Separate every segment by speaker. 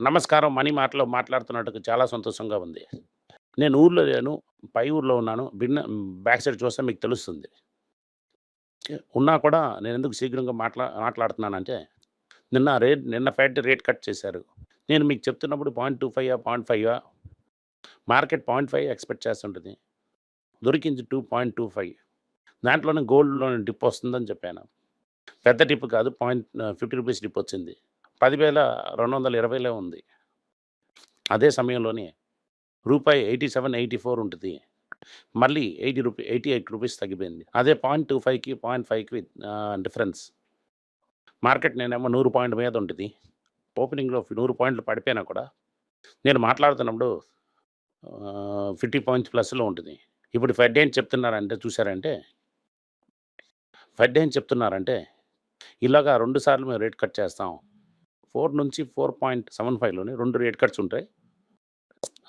Speaker 1: నమస్కారం మనీ మాటలో మాట్లాడుతున్నట్టుకు చాలా సంతోషంగా ఉంది. నేను ఊర్లో లేను. పై ఊర్లో ఉన్నాను. భిన్న బ్యాక్ సైడ్ చూస్తే మీకు తెలుస్తుంది. ఉన్నా కూడా నేను ఎందుకు శీఘ్రంగా మాట్లా మాట్లాడుతున్నానంటే, నిన్న రేట్ నిన్న ఫెడ్ రేట్ కట్ చేశారు. నేను మీకు చెప్తున్నప్పుడు 0.25 0.5 మార్కెట్ 0.5 ఎక్స్‌పెక్ట్ చేస్తుంటుంది దొరికింది 2.25 దాంట్లోనే గోల్డ్‌లోనే డిప్ వస్తుందని చెప్పాను. పెద్ద డిప్ కాదు. పాయింట్ ఫిఫ్టీ రూపీస్ డిప్ వచ్చింది. 10,220లో ఉంది. అదే సమయంలోనే రూపాయి ఎయిటీ సెవెన్ ఎయిటీ ఫోర్ ఉంటుంది మళ్ళీ 80 రూపీ 88 రూపీస్ తగ్గిపోయింది. అదే పాయింట్ టూ ఫైవ్కి పాయింట్ ఫైవ్కి డిఫరెన్స్. మార్కెట్ నేనేమో నూరు పాయింట్ మీద ఉంటుంది ఓపెనింగ్‌లో నూరు పాయింట్లు పడిపోయినా కూడా నేను మాట్లాడుతున్నప్పుడు ఫిఫ్టీ పాయింట్స్ ప్లస్‌లో ఉంటుంది ఇప్పుడు ఫెడ్ ఏం చెప్తున్నారంటే చూసారంటే ఫెడ్ ఏం చెప్తున్నారంటే, ఇలాగా 2 సార్లు మేము రేట్ కట్ చేస్తాం. ఫోర్ నుంచి 4.75లోనే 2 రేట్ కట్స్ ఉంటాయి.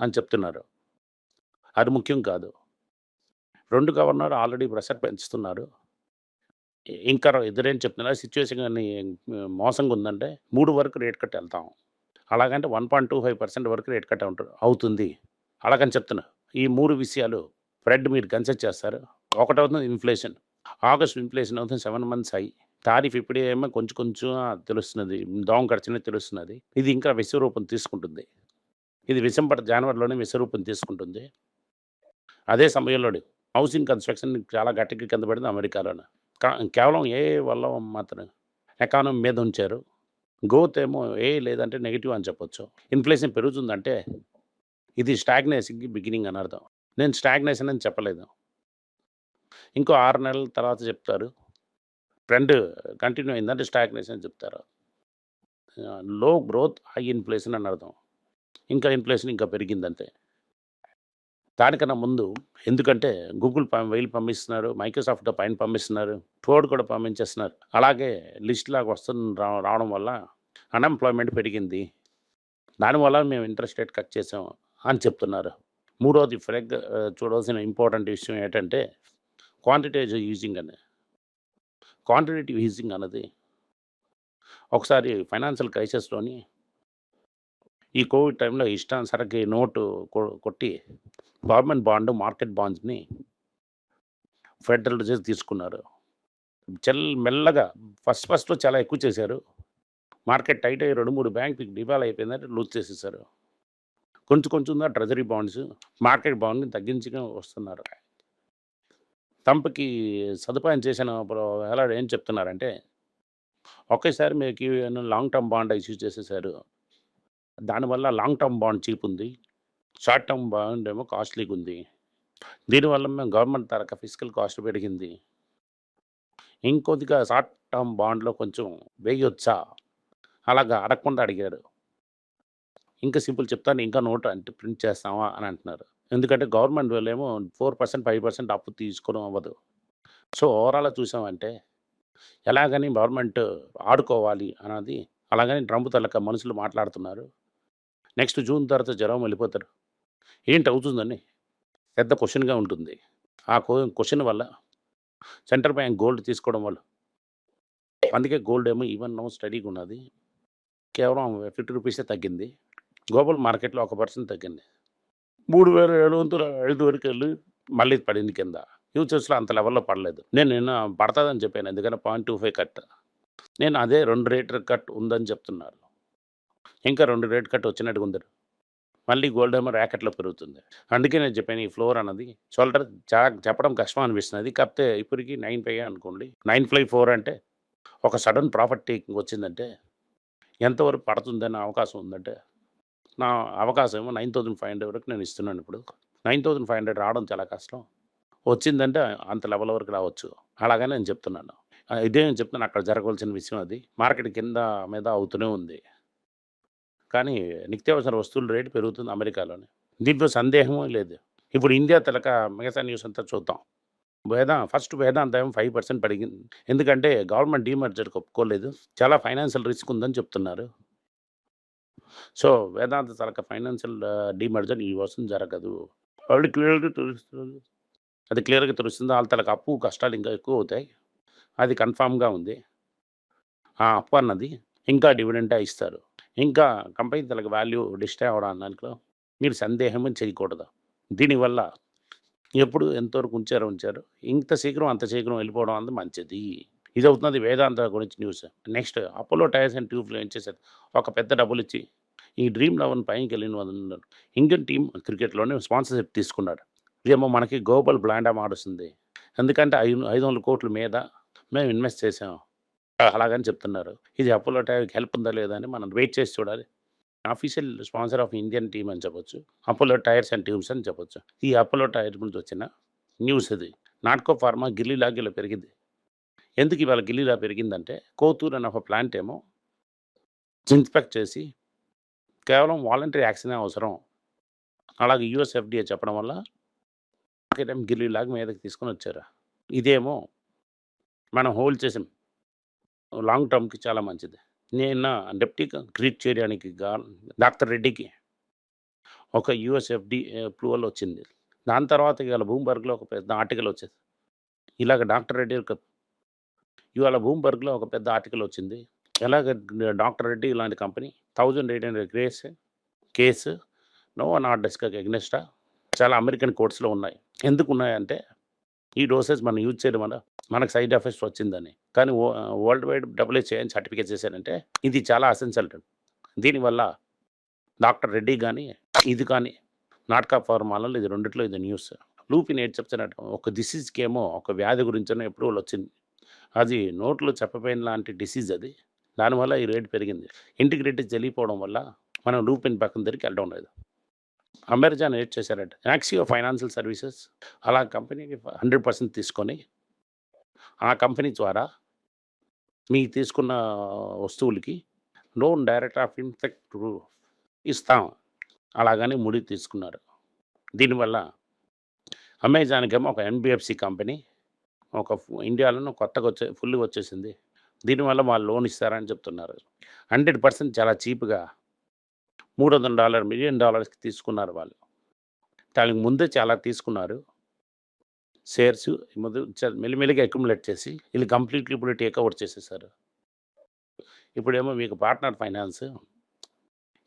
Speaker 1: అని చెప్తున్నారు. అది ముఖ్యం కాదు. రెండు గవర్నర్ ఆల్రెడీ ప్రెషర్ పెంచుతున్నారు. ఇంకా ఎదురేం ఇద్దరేం చెప్తున్నారు సిచ్యువేషన్ కానీ మోసంగా ఉందంటే మూడు వరకు రేట్ కట్ వెళ్తాం అలాగంటే 1.25% వరకు రేట్ కట్ అవుతుంది. అలాగని చెప్తున్నా. ఈ మూడు విషయాలు ఫ్రెడ్ మీరు కన్సిడర్ చేస్తారు. ఒకటవుతుంది ఇన్‌ఫ్లేషన్. ఆగస్ట్ ఇన్‌ఫ్లేషన్ అవుతుంది సెవెన్ మంత్స్ తారీఫ్ ఇప్పుడే ఏమో కొంచెం కొంచెం తెలుస్తున్నది. దోమ కరిచినట్టు తెలుస్తున్నది. ఇది ఇంకా విశ్వరూపం తీసుకుంటుంది. ఇది డిసెంబర్, జనవరిలోనే విశ్వరూపం తీసుకుంటుంది. అదే సమయంలోనే హౌసింగ్ కన్‌స్ట్రక్షన్ చాలా గట్టిగా కింద పడింది అమెరికాలోన. కా కేవలం ఏఐ వల్ల మాత్రం ఎకానమీ మీద ఉంచారు. గ్రోత్ ఏమో ఏ లేదంటే నెగెటివ్ అని చెప్పొచ్చు. ఇన్‌ఫ్లేషన్ పెరుగుతుందంటే ఇది స్టాగ్నేషన్‌కి బిగినింగ్ అని అర్థం. నేను స్టాగ్నేషన్ అని చెప్పలేదు. ఇంకో ఆరు నెలల తర్వాత చెప్తారు. ట్రెండ్ కంటిన్యూ అయిందంటే స్టాగ్నేషన్ అని చెప్తారు. లో గ్రోత్, హై ఇన్‌ఫ్లేషన్ అని అర్థం. ఇంకా ఇన్‌ఫ్లేషన్ ఇంకా పెరిగిందంతే. దానికన్నా ముందు ఎందుకంటే గూగుల్ ప పంపిస్తున్నారు. మైక్రోసాఫ్ట్ పైన పంపిస్తున్నారు. ఫోర్డ్ కూడా పంపించేస్తున్నారు. అలాగే లిస్ట్ లాగా వస్తుంది రా రావడం వల్ల అన్‌ఎంప్లాయ్‌మెంట్ పెరిగింది. దానివల్ల మేము ఇంట్రెస్ట్ రేట్ కట్ చేసాం అని చెప్తున్నారు. మూడోది ఫ్రెగ్ చూడాల్సిన చూడవలసిన ఇంపార్టెంట్ విషయం ఏంటంటే క్వాంటిటీ యూజింగ్ అని. క్వాంటిటేటివ్ ఈజింగ్ అన్నది ఒకసారి ఫైనాన్షియల్ క్రైసిస్‌లోని ఈ కోవిడ్ టైంలో ఇష్టానుసరికి నోటు కొట్టి గవర్నమెంట్ బాండ్, మార్కెట్ బాండ్స్‌ని ఫెడరల్ రిజర్వ్ తీసుకున్నారు. చెల్ మెల్లగా ఫస్ట్ ఫస్ట్‌లో చాలా ఎక్కువ చేశారు. మార్కెట్ టైట్ అయ్యి 2, 3 బ్యాంకులు డివాల్ అయిపోయిందంటే లూజ్ చేసేసారు. కొంచెం కొంచెం ట్రెజరీ బాండ్స్, మార్కెట్ బాండ్‌ని తగ్గించుకొని వస్తున్నారు. తంపకి సదుపాయం చేసిన ఇప్పుడు ఏం చెప్తున్నారంటే, ఒకేసారి మీకు ఈ లాంగ్ టర్మ్ బాండ్ ఇష్యూ చేసేసారు. దానివల్ల లాంగ్ టర్మ్ బాండ్ చీప్ ఉంది. షార్ట్ టర్మ్ బాండ్ ఏమో కాస్ట్‌లీగా ఉంది. దీనివల్ల మేము గవర్నమెంట్ తరక ఫిజికల్ కాస్ట్ పెరిగింది. ఇంకొద్దిగా షార్ట్ టర్మ్ బాండ్‌లో కొంచెం వేయొచ్చా? అలాగా అడగకుండా అడిగారు. ఇంకా సింపుల్ చెప్తాను. ఇంకా నోట్ అంటే ప్రింట్ చేస్తావా అని అంటున్నారు. ఎందుకంటే గవర్నమెంట్ వాళ్ళేమో 4%, 5% అప్పు తీసుకోవడం అవ్వదు. సో, ఓవరాల్‌గా చూసామంటే ఎలాగని గవర్నమెంట్ ఆడుకోవాలి అన్నది అలాగని ట్రంప్ తలక మనుషులు మాట్లాడుతున్నారు. నెక్స్ట్ జూన్ తర్వాత జ్వరం వెళ్ళిపోతారు. ఏంటి అవుతుందని పెద్ద క్వశ్చన్గా ఉంటుంది. ఆ క్వశ్చన్ వల్ల సెంట్రల్ బ్యాంక్ గోల్డ్ తీసుకోవడం వల్ల అందుకే గోల్డ్ ఏమో ఈవెన్ నో స్టడీగా ఉన్నది. కేవలం 50 రూపీసే తగ్గింది. గ్లోబల్ మార్కెట్‌లో ఒక పర్సెంట్ తగ్గింది. 3705 వరకు వెళ్ళి మళ్ళీ పడింది కింద. ఫ్యూచర్స్‌లో అంత లెవెల్‌లో పడలేదు. నేను నిన్న పడుతుందని చెప్పాను. ఎందుకంటే 0.25 కట్. నేను అదే రెండు రేట్ కట్ ఉందని చెప్తున్నారు. ఇంకా రెండు రేట్ కట్ వచ్చినట్టుగా ఉంది. మళ్ళీ గోల్డ్ ఏమో ర్యాకెట్‌లో పెరుగుతుంది. అందుకే నేను చెప్పాను ఈ ఫ్లోర్ అన్నది షోల్డర్ చా చెప్పడం కష్టం అనిపిస్తుంది కాకపోతే ఇప్పటికి 9.5 అనుకోండి. 9.54 అంటే ఒక సడన్ ప్రాఫిట్ టేకింగ్ వచ్చిందంటే ఎంతవరకు పడుతుందనే అవకాశం ఉందంటే నా అవకాశం ఏమో 9500 వరకు నేను ఇస్తున్నాను ఇప్పుడు. 9500 రావడం చాలా కష్టం. వచ్చిందంటే అంత లెవెల్ వరకు రావచ్చు. అలాగే నేను చెప్తున్నాను. ఇదే నేను చెప్తున్నాను అక్కడ జరగవలసిన విషయం అది. మార్కెట్ కింద మీద అవుతూనే ఉంది. కానీ నిత్యావసర వస్తువుల రేటు పెరుగుతుంది అమెరికాలోనే. దీంట్లో సందేహమే లేదు. ఇప్పుడు ఇండియా తలక మిగతా న్యూస్ అంతా చూద్దాం. వేదా ఫస్ట్ వేదాంత ఏమో ఫైవ్ పర్సెంట్ పడిగింది. ఎందుకంటే గవర్నమెంట్ డీమర్జర్‌కి ఒప్పుకోలేదు. చాలా ఫైనాన్షియల్ రిస్క్ ఉందని చెప్తున్నారు. సో, వేదాంత తలక ఫైనాన్షియల్ డిమర్జన్ ఈ వర్షం జరగదు. ఆల్రెడీ క్లియర్‌గా తెలుస్తుంది. అది క్లియర్‌గా తెలుస్తుంది. వాళ్ళ తలకు అప్పు కష్టాలు ఇంకా ఎక్కువ అవుతాయి. అది కన్ఫర్మ్‌గా ఉంది. ఆ అప్పు అన్నది ఇంకా డివిడెంటే ఇస్తారు. ఇంకా కంపెనీ తనకు వాల్యూ డిస్ట్రాయ్ అవ్వడం దాంట్లో మీరు సందేహం చేయకూడదు దీనివల్ల ఎప్పుడు ఎంతవరకు ఉంచారో ఉంచారు ఇంత శీఘ్రం అంత శీఘ్రం వెళ్ళిపోవడం అనేది మంచిది ఇది అవుతున్నది వేదాంత గురించి news next Apollo tyres and ట్యూబ్లు ఏం చేశారు ఒక పెద్ద డబ్బులు ఇచ్చి ఈ డ్రీమ్ లెవెన్ పైకి వెళ్ళిన ఇండియన్ టీం క్రికెట్లోనే స్పాన్సర్షిప్ తీసుకున్నాడు. ఇదేమో మనకి గ్లోబల్ బ్లాండా మారుస్తుంది ఎందుకంటే ఐదు ఐదు వందల కోట్ల మీద మేము ఇన్వెస్ట్ చేసాం అలాగని చెప్తున్నారు. ఇది అపోలో టైర్కి హెల్ప్ ఉందా లేదా అని మనం వెయిట్ చేసి చూడాలి. Official sponsor of Indian team అని చెప్పొచ్చు. అపోలో టైర్స్ అండ్ ట్యూబ్స్ అని చెప్పొచ్చు. ఈ అపోలో టైర్ నుంచి వచ్చిన న్యూస్ ఇది. నాట్కో ఫార్మా గిల్లీలాగా ఇలా పెరిగింది. ఎందుకు ఇవాళ గిల్లీలా పెరిగిందంటే కోతూరు అనే ఒక ప్లాంట్ ఏమో ఇన్స్పెక్ట్ చేసి కేవలం వాలంటరీ యాక్షన్ అవసరం? అలాగే యూఎస్ఎఫ్డిఏ చెప్పడం వల్ల గిల్లీ గిల్లీలాగా మీదకి తీసుకొని వచ్చారు? ఇదేమో మనం హోల్డ్ చేసాం లాంగ్ టర్మ్కి చాలా మంచిది. నేను డెప్టీ గ్రీట్ చేయడానికి డాక్టర్ రెడ్డికి ఒక యూఎస్ఎఫ్డి అప్రూవల్ వచ్చింది. దాని తర్వాత ఇవాళ భూమిబర్గ్లో ఒక పెద్ద ఆర్టికల్ వచ్చేది. ఇలాగ డాక్టర్ రెడ్డి ఇవాళ భూమిబర్గ్లో ఒక పెద్ద ఆర్టికల్ వచ్చింది. ఎలాగ డాక్టర్ రెడ్డి ఇలాంటి కంపెనీ? థౌజండ్ ఎయిట్ హండ్రెడ్ గ్రేస్ కేసు నో నాట్ డెస్క్ ఎగ్నెస్టా చాలా అమెరికన్ కోర్ట్స్లో ఉన్నాయి. ఎందుకు ఉన్నాయంటే ఈ డోసెస్ మనం యూజ్ చేయడం వల్ల మనకు సైడ్ ఎఫెక్ట్స్ వచ్చిందని. కానీ వరల్డ్ వైడ్ డబ్ల్యూహెచ్ఏ అని సర్టిఫికేట్ చేశారంటే ఇది చాలా అసెన్షియల్. దీనివల్ల డాక్టర్ రెడ్డి కానీ ఇది కానీ నాటకా ఫార్మాలలో ఇది రెండిట్లో ఇది న్యూస్. లూపిన్ ఏడు చెప్తున్నట్టు ఒక డిసీజ్కి ఏమో ఒక వ్యాధి గురించిన అప్రూవల్ వచ్చింది. అది నోట్లో చెప్పపోయిన లాంటి డిసీజ్ అది. దానివల్ల ఈ రేట్ పెరిగింది. ఇంటిగ్రేట్ జరిగిపోవడం వల్ల మనం లూపిన్ పక్కన దగ్గరికి వెళ్ళడం లేదు. అమెజాన్ ఏడ్ చేశారంటే యాక్సియో ఫైనాన్షియల్ సర్వీసెస్ అలా కంపెనీకి హండ్రెడ్ పర్సెంట్ తీసుకొని ఆ కంపెనీ ద్వారా మీకు తీసుకున్న వస్తువులకి లోన్ డైరెక్ట్ ఆఫ్ ఇన్ఫెక్ట్ ఇస్తాం. అలాగని ముడి తీసుకున్నారు. దీనివల్ల అమెజాన్కేమో ఒక ఎన్బిఎఫ్సి కంపెనీ ఒక ఫు- ఇండియాలోనే కొత్తగా వచ్చే ఫుల్గా వచ్చేసింది. దీనివల్ల వాళ్ళు లోన్ ఇస్తారని చెప్తున్నారు. హండ్రెడ్ పర్సెంట్ చాలా చీప్గా మూడు వందల డాలర్ మిలియన్ డాలర్స్కి తీసుకున్నారు వాళ్ళు. దానికి ముందే చాలా తీసుకున్నారు. షేర్స్ ముందు మెల్లిమెల్లిగా అక్యుములేట్ చేసి వీళ్ళు కంప్లీట్లీ ఇప్పుడు టేక్ ఓవర్ చేసేసారు. ఇప్పుడేమో మీకు పార్ట్నర్ ఫైనాన్స్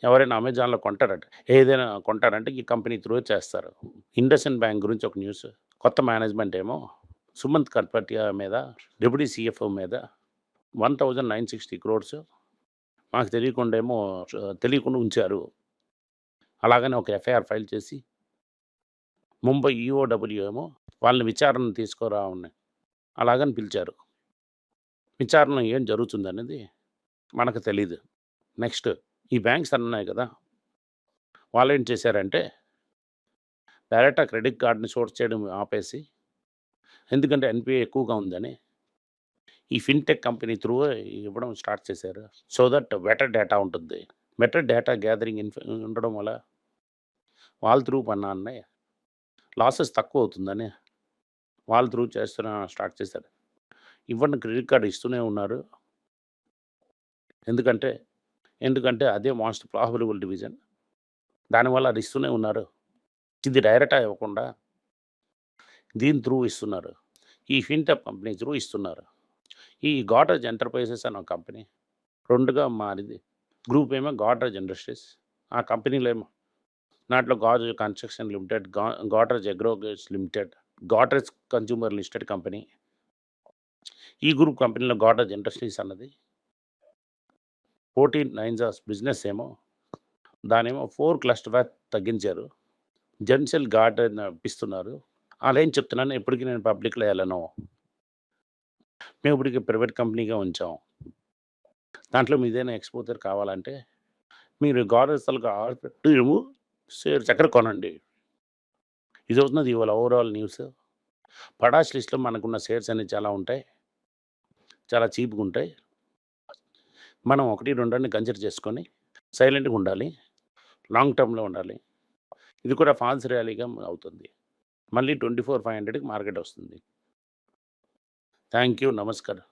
Speaker 1: ఎవరైనా అమెజాన్లో కొంటారట ఏదైనా కొంటారంటే ఈ కంపెనీ త్రూ చేస్తారు. ఇండస్ఇండ్ బ్యాంక్ గురించి ఒక న్యూస్ కొత్త మేనేజ్మెంట్ ఏమో సుమంత్ కట్పటియా మీద డిప్యూటీ సిఎఫ్ఓ మీద one thousand nine sixty crores. మాకు తెలియకుండా ఏమో తెలియకుండా ఉంచారు. అలాగని ఒక ఎఫ్ఐఆర్ ఫైల్ చేసి ముంబై ఈఓడబ్ల్యూ ఏమో వాళ్ళని విచారణ తీసుకురా ఉన్నాయి అలాగని పిలిచారు. విచారణ ఏం జరుగుతుంది అనేది మనకు తెలీదు. నెక్స్ట్ ఈ బ్యాంక్స్ అన్నాయి కదా వాళ్ళు ఏం చేశారంటే డైరెక్ట్గా క్రెడిట్ కార్డ్ని సోర్స్ చేయడం ఆపేసి ఎందుకంటే ఎన్పిఏ ఎక్కువగా ఉందని ఈ ఫిన్టెక్ కంపెనీ త్రూ ఇవ్వడం స్టార్ట్ చేశారు. సో దట్ బెటర్ డేటా ఉంటుంది. బెటర్ డేటా గ్యాదరింగ్ ఇన్ఫ ఉండడం వల్ల వాళ్ళ త్రూ పన్నాన్ని లాసెస్ తక్కువ అవుతుందని వాళ్ళ త్రూ చేస్తున్న స్టార్ట్ చేశారు. ఇవ్వండి క్రెడిట్ కార్డు ఇస్తూనే ఉన్నారు. ఎందుకంటే ఎందుకంటే అదే మోస్ట్ ప్రాఫిటబుల్ డివిజన్. దానివల్ల అది ఇస్తూనే ఉన్నారు. ఇది డైరెక్ట్ ఇవ్వకుండా దీని త్రూ ఇస్తున్నారు. ఈ ఫిన్టెక్ కంపెనీ త్రూ ఇస్తున్నారు. ఈ గాటరేజ్ ఎంటర్ప్రైజెస్ అనే ఒక కంపెనీ రెండుగా మారింది. గ్రూప్ ఏమో గాటరేజ్ ఇండస్ట్రీస్ ఆ కంపెనీలో ఏమో దాంట్లో గాజు కన్స్ట్రక్షన్ లిమిటెడ్గా Godrej అగ్రోగేజ్ limited Godrej consumer listed company. ఈ గ్రూప్ కంపెనీలో గాటరేజ్ ఇండస్ట్రీస్ అన్నది ఫోర్టీన్ నైన్జాస్ బిజినెస్ ఏమో దానేమో ఫోర్ క్లస్టర్ వ్యాట్ తగ్గించారు. జెన్సెల్ గార్డెన్ ఇస్తున్నారు అలా ఏం చెప్తున్నాను ఎప్పటికీ నేను పబ్లిక్లో వెళ్ళను. మేము ఇప్పటికి ప్రైవేట్ కంపెనీగా ఉంచాం. దాంట్లో మీదైనా ఎక్స్పోజర్ కావాలంటే మీరు గార్డెన్స్లకు ఆర్డర్ షేర్స్ చక్కెర కొనండి. ఇది అవుతున్నది ఇవాళ ఓవరాల్ న్యూస్ పడాష్ లిస్ట్లో మనకున్న షేర్స్ అనేవి చాలా ఉంటాయి. చాలా చీప్గా ఉంటాయి. మనం ఒకటి రెండని కన్సిడర్ చేసుకొని సైలెంట్గా ఉండాలి. లాంగ్ టర్మ్లో ఉండాలి. ఇది కూడా ఫాల్స్ ర్యాలీగా అవుతుంది. మళ్ళీ ట్వంటీ ఫోర్ ఫైవ్ హండ్రెడ్కి మార్కెట్ వస్తుంది. थैंक यू नमस्कार